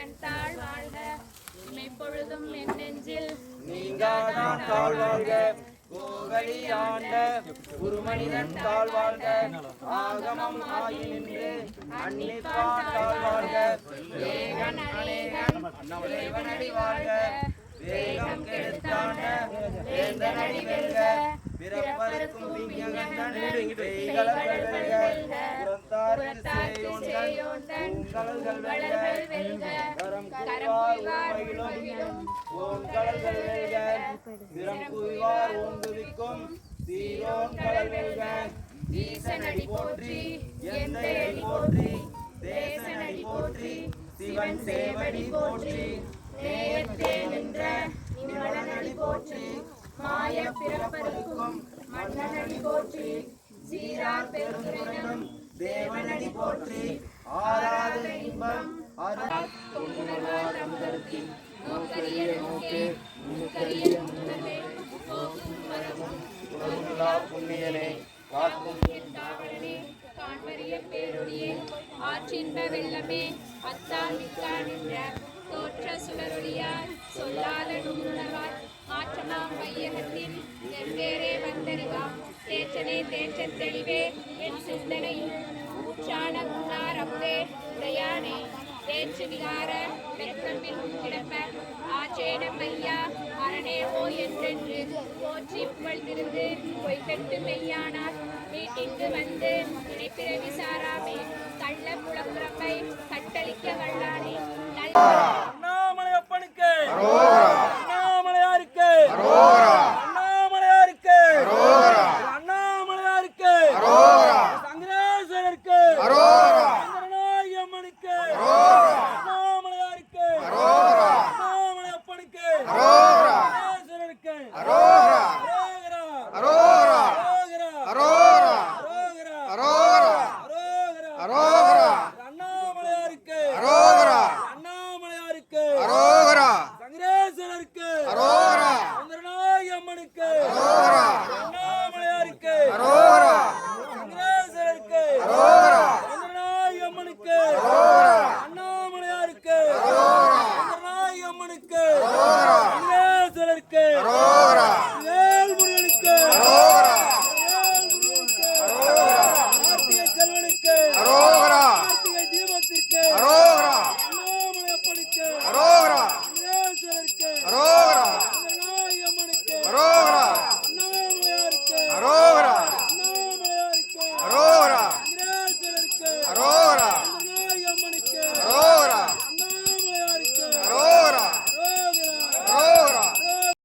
தாழ் வாழ்க. மெய்ப்பொழுதும் என் நெஞ்சில் நீங்காதான் தாழ் வாழ்க. கோகலி ஆண்ட குருமனிதன் தாழ் வாழ்க. ஆகமம் ஆகி நின்று அன்னிப்பான் தாழ் வாழ்க. ஏகன் அநேகன் இறைவனடி வாழ்க. வேகம் கெடுத்தாண்ட வேந்தனடி வெல்க. பிறப்பருக்கும் விஞ்ஞகந்தன் சேயோந்தன் பூங்கடல்கள் வெல்க கரம் குவிவார் உண்மையிலும் ஓன் கடல்கள் வெல்க திறம் குவிவார் ஓங்குவிக்கும் சீரோன் கடல் வெல்க ஈசனடி போற்றி எந்த அடி போற்றி தேசனடி போற்றி சிவன் சேவடி போற்றி. நேயத்தே நின்ற நிமலனடி போற்றி. மாய பிறப்பருக்கும் மன்னனடி போற்றி. சீரார் பெருந்துரையும் தேவனடி போற்றி ஆராத இன்பம் புண்ணியனே காக்கும் காண்பறிய ஆற்றின்ப வெள்ளமே அத்தால் தோற்ற சொல்லாத மாற்றமாம் வெவ்வேறே வந்தறிவாம் தேற்றனே தெளிவே என் சிந்தனையும் வேற்று விகார வெப்பமில் கிடப்ப ஆச்சேன மையா அரணே என்றென்று போற்றி புகழ்ந்திருந்து பொய்கட்டு மெய்யானார். வீட்டிற்கு வந்து நினைப்பிறவி சாராமே கள்ள புலப்புறப்பை கட்டளிக்க வல்லானே நல்ல அண்ணாமலையாருக்கு. அரோகரா. அண்ணாமலையாருக்கு. அரோகரா. சங்கரேசனருக்கு அரோகரா. சுந்தரநாயகி அம்மனுக்கு அரோகரா. அண்ணாமலையாருக்கு. அரோகரா.